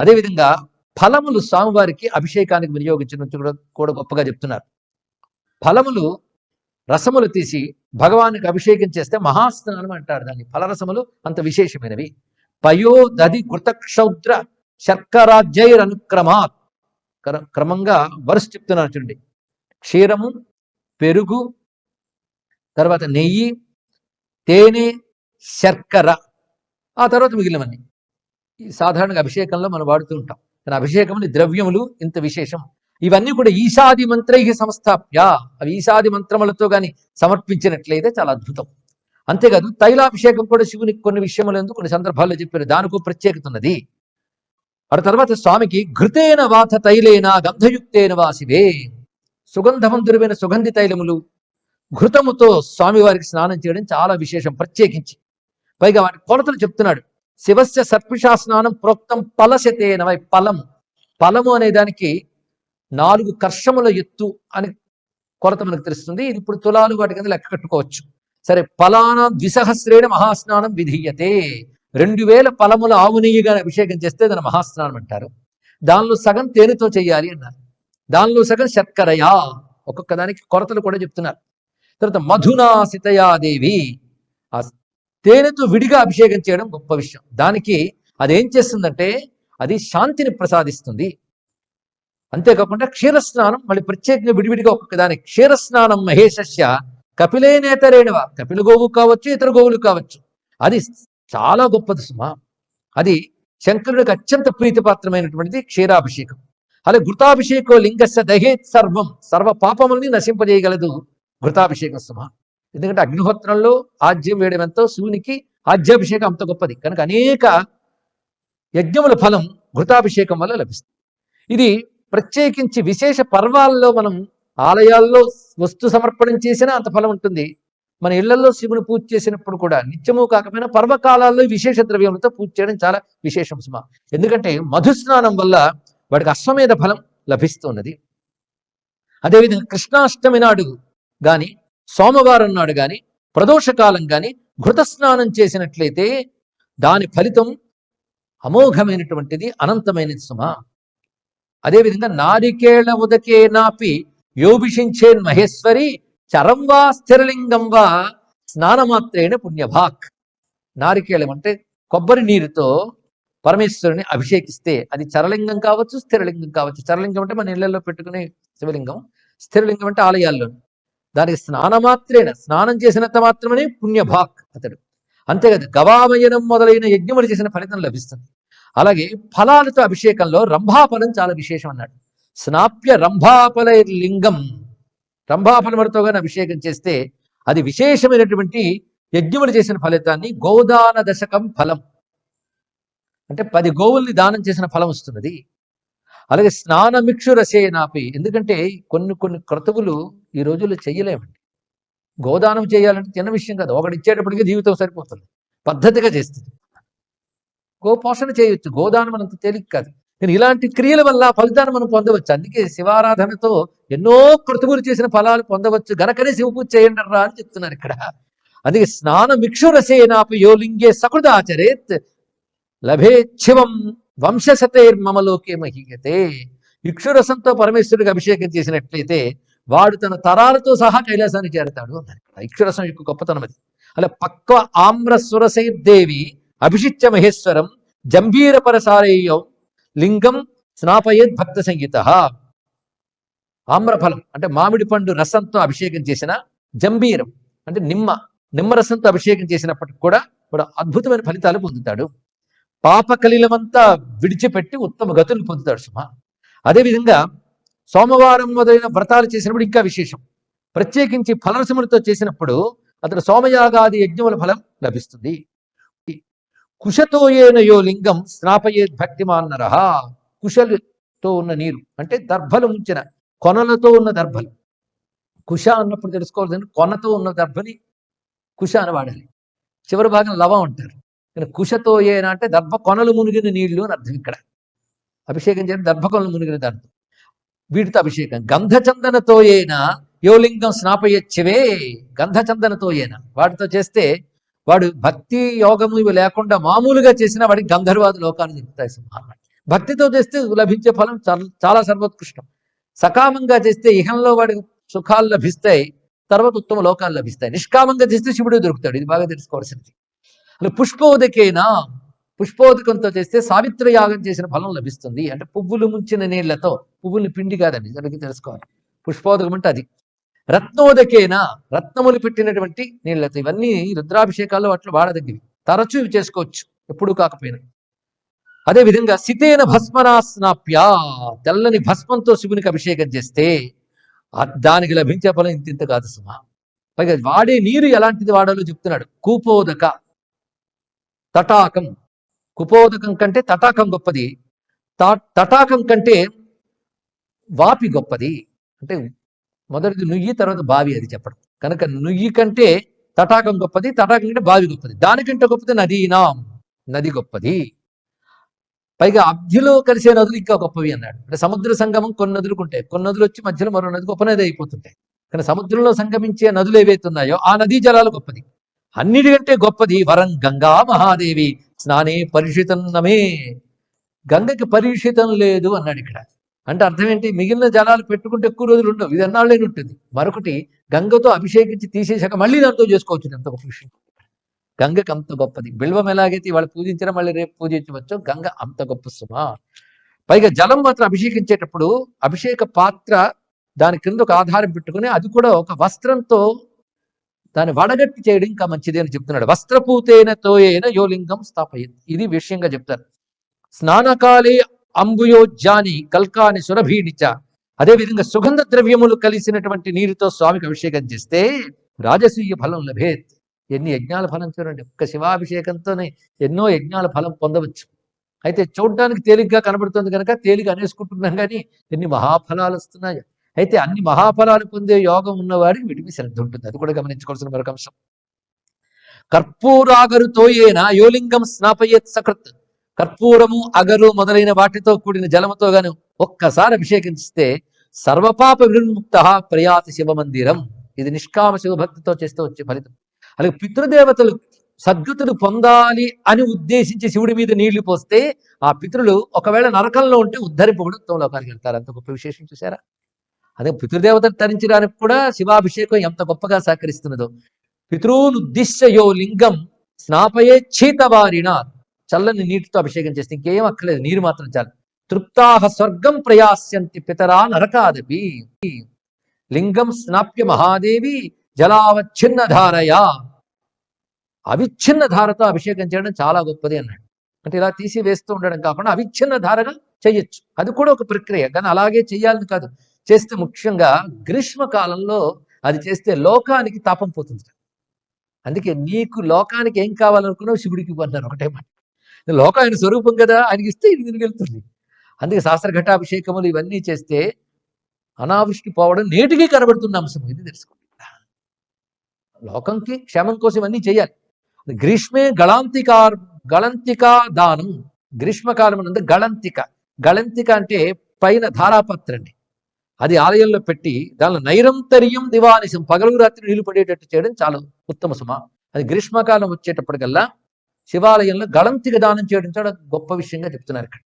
అదేవిధంగా ఫలములు స్వామివారికి అభిషేకానికి వినియోగించడం కూడా కూడా గొప్పగా చెప్తున్నారు. ఫలములు రసములు తీసి భగవానికి అభిషేకం చేస్తే మహాస్నానం అంటారు దాన్ని. ఫలరసములు అంత విశేషమైనవి. పయో దది కృతక్షౌద్ర శర్కరాజ్యైరనుక్రమాత్. క్ర- క్రమంగా వరుస చెప్తున్నారు చూడండి. క్షీరము పెరుగు తర్వాత నెయ్యి తేనె శర్కర ఆ తర్వాత మిగిలినవన్నీ. సాధారణంగా అభిషేకంలో మనం వాడుతూ ఉంటాం. కానీ అభిషేకముని ద్రవ్యములు ఇంత విశేషం. ఇవన్నీ కూడా ఈశాది మంత్రై సంస్థాప్య. అవి ఈశాది మంత్రములతో గాని సమర్పించినట్లయితే చాలా అద్భుతం. అంతేకాదు తైలాభిషేకం కూడా శివునికి కొన్ని విషయములందు కొన్ని సందర్భాల్లో చెప్పారు. దానికి ప్రత్యేకత ఉన్నది. ఆ తర్వాత స్వామికి ఘృతేన వాత తైలేన గంధయుక్తేన వాసివే. సుగంధవంతురమైన సుగంధి తైలములు ఘృతముతో స్వామివారికి స్నానం చేయడం చాలా విశేషం ప్రత్యేకించి. పైగా వాటి కొలతలు చెప్తున్నాడు. శివస్య సర్పిషా స్నానం ప్రోక్తం పలశతేన వై పలము అనే దానికి నాలుగు కర్షముల ఎత్తు అని కొరత మనకు తెలుస్తుంది. ఇది ఇప్పుడు తులాలు వాటి కింద లెక్క కట్టుకోవచ్చు. సరే ఫలానా ద్విసహస్రేణ మహాస్నానం విధీయతే. రెండు వేల పలముల ఆవు అభిషేకం చేస్తే దాని మహాస్నానం అంటారు. దానిలో సగం తేనెతో చేయాలి అన్నారు. దానిలో సగం శర్కరయా. ఒక్కొక్క దానికి కొరతలు కూడా చెప్తున్నారు. తర్వాత మధునా సితయాదేవి ఆ తేనెతో విడిగా అభిషేకం చేయడం గొప్ప విషయం. దానికి అది ఏం చేస్తుందంటే అది శాంతిని ప్రసాదిస్తుంది. అంతేకాకుండా క్షీరస్నానం మళ్ళీ ప్రత్యేకంగా విడివిడిగా ఒక్కొక్క దాని క్షీరస్నానం మహేషస్య కపిలేనేతరేణవ కపిల గోవు కావచ్చు ఇతర గోవులు కావచ్చు. అది చాలా గొప్పది సుమా. అది శంకరుడికి అత్యంత ప్రీతిపాత్రమైనటువంటిది క్షీరాభిషేకం. అలాగే ఘృతాభిషేకో లింగస్య దహేత్ సర్వం సర్వ పాపముల్ని నశింపజేయగలదు ఘృతాభిషేకం సుమ. ఎందుకంటే అగ్నిహోత్రంలో ఆజ్యం వేయడం ఎంతో శివునికి ఆజ్యాభిషేకం అంత గొప్పది. కనుక అనేక యజ్ఞముల ఫలం ఘృతాభిషేకం వల్ల లభిస్తుంది. ఇది ప్రత్యేకించి విశేష పర్వాల్లో మనం ఆలయాల్లో వస్తు సమర్పణం చేసినా అంత ఫలం ఉంటుంది. మన ఇళ్ళలో శివుని పూజ చేసినప్పుడు కూడా నిత్యము కాకపోయినా పర్వకాలాల్లో విశేష ద్రవ్యములతో పూజ చేయడం చాలా విశేషం సుమ. ఎందుకంటే మధుస్నానం వల్ల వాడికి అశ్వమేధ ఫలం లభిస్తున్నది. అదేవిధంగా కృష్ణాష్టమి నాడు గాని సోమవారం నాడు కానీ ప్రదోషకాలం కానీ ఘృతస్నానం చేసినట్లయితే దాని ఫలితం అమోఘమైనటువంటిది అనంతమైనది సుమ. అదేవిధంగా నారికేళ ఉదకే నాపి యోభిషించేన్ మహేశ్వరి చరం వా స్థిరలింగం వా స్నానమాత్రేణ పుణ్యభాక్. నారికేళం అంటే కొబ్బరి నీరుతో పరమేశ్వరుని అభిషేకిస్తే అది చరలింగం కావచ్చు స్థిరలింగం కావచ్చు. చరలింగం అంటే మన ఇళ్ళలో పెట్టుకునే శివలింగం స్థిరలింగం అంటే ఆలయాల్లో దానికి స్నానమాత్రేన స్నానం చేసినంత మాత్రమే పుణ్యభాక్ అతడు. అంతేకాదు గవామయనం మొదలైన యజ్ఞములు చేసిన ఫలితం లభిస్తుంది. అలాగే ఫలాలతో అభిషేకంలో రంభాఫలం చాలా విశేషం అన్నాడు స్నాప్య రంభాఫల లింగం రంభాఫలములతో కానీ అభిషేకం చేస్తే అది విశేషమైనటువంటి యజ్ఞములు చేసిన ఫలితాన్ని గోదాన దశకం ఫలం. అంటే పది గోవుల్ని దానం చేసిన ఫలం వస్తున్నది. అలాగే స్నానమిక్షు రసేనాపి ఎందుకంటే కొన్ని కొన్ని క్రతువులు ఈ రోజుల్లో చేయలేమండి. గోదానం చేయాలంటే చిన్న విషయం కాదు. ఒకటి ఇచ్చేటప్పటికి జీవితం సరిపోతుంది. పద్ధతిగా చేస్తుంది. గోపోషణ చేయొచ్చు. గోదానం అంత తేలిక కాదు. కానీ ఇలాంటి క్రియల వల్ల ఫలితాన్ని మనం పొందవచ్చు. అందుకే శివారాధనతో ఎన్నో క్రతువులు చేసిన ఫలాలు పొందవచ్చు. గనకనే శివపూజ చేయండి రా అని చెప్తున్నారు ఇక్కడ. అందుకే స్నాన యోలింగే యో లింగే లభే శివం వంశశతైర్మమలోకే మహీయతే ఇక్షురసంతో పరమేశ్వరుడికి అభిషేకం చేసినట్లయితే వాడు తన తరాలతో సహా కైలాసానికి చేరతాడు అన్నారు ఇక్షురసం యొక్క గొప్పతనం అది. అలా పక్వ ఆమ్రస్వరసైర్దేవి అభిషిత్య మహేశ్వరం జంభీర పరసారేయం లింగం స్నాపయేద్ భక్త సంగీత ఆమ్రఫలం అంటే మామిడి పండు రసంతో అభిషేకం చేసిన జంబీరం అంటే నిమ్మ నిమ్మరసంతో అభిషేకం చేసినప్పటికి కూడా కూడా అద్భుతమైన ఫలితాలు పొందుతాడు. పాపకలిలమంతా విడిచిపెట్టి ఉత్తమ గతులు పొందుతాడు సుమ. అదేవిధంగా సోమవారం మొదలైన వ్రతాలు చేసినప్పుడు ఇంకా విశేషం. ప్రత్యేకించి ఫలరసములతో చేసినప్పుడు అతను సోమయాగాది యజ్ఞముల ఫలం లభిస్తుంది. కుశతోయేన యో లింగం స్నాపయే భక్తిమాన్నరహ కుశలతో ఉన్న నీరు అంటే దర్భలు ఉంచిన కొనలతో ఉన్న దర్భలు. కుశ అన్నప్పుడు తెలుసుకోవాల్సింది కొనతో ఉన్న దర్భని కుశ అని వాడాలి. చివరి భాగం లవ అంటారు. కానీ కుషతో ఏనా అంటే దర్భ కొనలు మునిగిన నీళ్ళు అని అర్థం ఇక్కడ. అభిషేకం చేయడం దర్భ కొనలు మునిగిన అర్థం. వీటితో అభిషేకం. గంధచందనతో ఏనా యోలింగం స్నాపయచ్చవే. గంధచందనతో ఏనా వాటితో చేస్తే వాడు భక్తి యోగము ఇవి లేకుండా మామూలుగా చేసిన వాడికి గంధర్వాది లోకాన్ని నింపుతాయి సింహాన్ని భక్తితో చేస్తే లభించే ఫలం చాలా- చాలా సర్వోత్కృష్టం. సకామంగా చేస్తే ఇహంలో వాడికి సుఖాలు లభిస్తాయి తర్వాత ఉత్తమ లోకాలు లభిస్తాయి. నిష్కామంగా చేస్తే శివుడు దొరుకుతాడు. ఇది బాగా తెలుసుకోవాల్సింది. అలా పుష్పోదకేనా? పుష్పోదకంతో చేస్తే సావిత్రి యాగం చేసిన ఫలం లభిస్తుంది. అంటే పువ్వులు ముంచిన నీళ్ళతో పువ్వుల్ని పిండి కాదండి దానికి తెలుసుకోవాలి. పుష్పోదకం అంటే అది. రత్నోదకేనా? రత్నములు పెట్టినటువంటి నీళ్ళతో ఇవన్నీ రుద్రాభిషేకాల్లో అట్లా వాడదగ్గవి తరచూ ఇవి చేసుకోవచ్చు. ఎప్పుడూ కాకపోయినా. అదే విధంగా సితేన భస్మరాస్నాప్య. తెల్లని భస్మంతో శివునికి అభిషేకం చేస్తే దానికి లభించే ఫలం ఇంత ఇంత కాదు సుమ. పైగా వాడే నీరు ఎలాంటిది వాడాలో చెప్తున్నాడు. కూపోదక. తటాకం. కుపోదకం కంటే తటాకం గొప్పది. తా- తటాకం కంటే వాపి గొప్పది. అంటే మొదటిది నుయ్యి తర్వాత బావి అది చెప్పడం. కనుక నుయ్యి కంటే తటాకం గొప్పది తటాకం కంటే బావి గొప్పది. దానికంటే గొప్పది నదీనాం నది గొప్పది. పైగా అబ్ధిలో కలిసే నదులు ఇంకా గొప్పవి అన్నాడు. అంటే సముద్ర సంగమం కొన్ని నదులకు ఉంటాయి కొన్ని నదులు వచ్చి మధ్యలో మరో నది గొప్ప నది అయిపోతుంటాయి. కానీ సముద్రంలో సంగమించే నదులు ఏవైతే ఉన్నాయో ఆ నదీ జలాలు గొప్పది. అన్నిటికంటే గొప్పది వరం గంగా మహాదేవి. స్నానే పరిషితన్నమే గంగకి పరిషితం లేదు అన్నాడు ఇక్కడ. అంటే అర్థం ఏంటి? మిగిలిన జలాలు పెట్టుకుంటే ఎక్కువ రోజులు ఉండవు. ఇది అన్నాళ్ళే ఉంటుంది. మరొకటి గంగతో అభిషేకించి తీసేశాక మళ్ళీ దాంతో చేసుకోవచ్చు ఎంత గొప్ప విషయం. గంగకి అంత గొప్పది. బిల్వం ఎలాగైతే వాళ్ళు పూజించినా మళ్ళీ రేపు పూజించవచ్చు గంగ అంత గొప్ప సుమా. పైగా జలం మాత్రం అభిషేకించేటప్పుడు అభిషేక పాత్ర దాని కింద ఒక ఆధారం పెట్టుకుని అది కూడా ఒక వస్త్రంతో దాన్ని వడగట్టి చేయడం ఇంకా మంచిది అని చెప్తున్నాడు. వస్త్రపూతేన తోయేన యోలింగం స్థాపయత్. ఇది విషయంగా చెప్తారు. స్నానకాలే అంబుయోజ్జాని కల్కాని సురభీనిచ. అదేవిధంగా సుగంధ ద్రవ్యములు కలిసినటువంటి నీరుతో స్వామికి అభిషేకం చేస్తే రాజసూయ ఫలం లభేత్. ఎన్ని యజ్ఞాల ఫలం చూడండి. ఒక్క శివాభిషేకంతోనే ఎన్నో యజ్ఞాల ఫలం పొందవచ్చు. అయితే చూడడానికి తేలిగ్గా కనబడుతుంది కనుక తేలిక అనేసుకుంటున్నాం కానీ ఎన్ని మహాఫలాలు వస్తున్నాయి. అయితే అన్ని మహాఫలాలు పొందే యోగం ఉన్నవాడికి వీటికి శ్రద్ధ ఉంటుంది. అది కూడా గమనించుకోవాల్సిన మరొక అంశం. కర్పూరాగరుతో ఏనా యోలింగం స్నాపయత్ సకృత్. కర్పూరము అగరు మొదలైన వాటితో కూడిన జలముతో గాను ఒక్కసారి అభిషేకించితే సర్వపాప విముక్త ప్రయాతి శివమందిరం ఇది నిష్కామ శివభక్తితో చేస్తూ వచ్చే ఫలితం. అలాగే పితృదేవతలు సద్గతులు పొందాలి అని ఉద్దేశించి శివుడి మీద నీళ్ళు పోస్తే ఆ పితృలు ఒకవేళ నరకంలో ఉంటే ఉద్ధరింపబడి ఉత్తమ లోకానికి వెళ్తారు. అంత గొప్ప విశేషం చూసారా అదే పితృదేవతను తరించడానికి కూడా శివాభిషేకం ఎంత గొప్పగా సహకరిస్తున్నదో. పితృన్ యో లింగం స్నాపయే చీతవారిన చల్లని నీటితో అభిషేకం చేస్తే ఇంకేం అక్కర్లేదు నీరు మాత్రం చాలు. తృప్తాహ స్వర్గం ప్రయాస్యంతి పితరా నరకాదపి. లింగం స్నాప్య మహాదేవి జలావచ్ఛిన్న ధారయా అవిచ్ఛిన్న ధారతో అభిషేకం చేయడం చాలా గొప్పది అన్నాడు. అంటే ఇలా తీసి వేస్తూ ఉండడం కాకుండా అవిచ్ఛిన్న ధారగా చేయొచ్చు. అది కూడా ఒక ప్రక్రియ. కానీ అలాగే చేయాలని కాదు. చేస్తే ముఖ్యంగా గ్రీష్మ కాలంలో అది చేస్తే లోకానికి తాపం పోతుంది. అందుకే నీకు లోకానికి ఏం కావాలనుకున్నావు శివుడికి ఇవ్వన్నారు ఒకటే మాట. లోకం ఆయన స్వరూపం కదా ఆయనకి ఇస్తే ఇది దీనికి వెళ్తుంది. అందుకే శాస్త్ర ఘటాభిషేకములు ఇవన్నీ చేస్తే అనావృష్టి పోవడం నేటికి కనబడుతున్న అంశం ఇది తెలుసుకోండి. లోకంకి క్షేమం కోసం ఇవన్నీ చేయాలి. గ్రీష్మే గళాంతికా గళంతికా దానం. గ్రీష్మకాలం అంటే గళంతిక. గళంతిక అంటే పైన ధారాపత్రండి. అది ఆలయంలో పెట్టి దానిలో నైరంతర్యం దివానిసం పగలు రాత్రి నీళ్ళు పడేటట్టు చేయడం చాలా ఉత్తమ సుమ. అది గ్రీష్మకాలం వచ్చేటప్పటికల్లా శివాలయంలో గళంతిగా దానం చేయడం చాలా గొప్ప విషయంగా చెప్తున్నారు ఇక్కడ.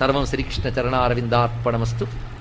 సర్వం శ్రీకృష్ణ చరణారవిందార్పణమస్తు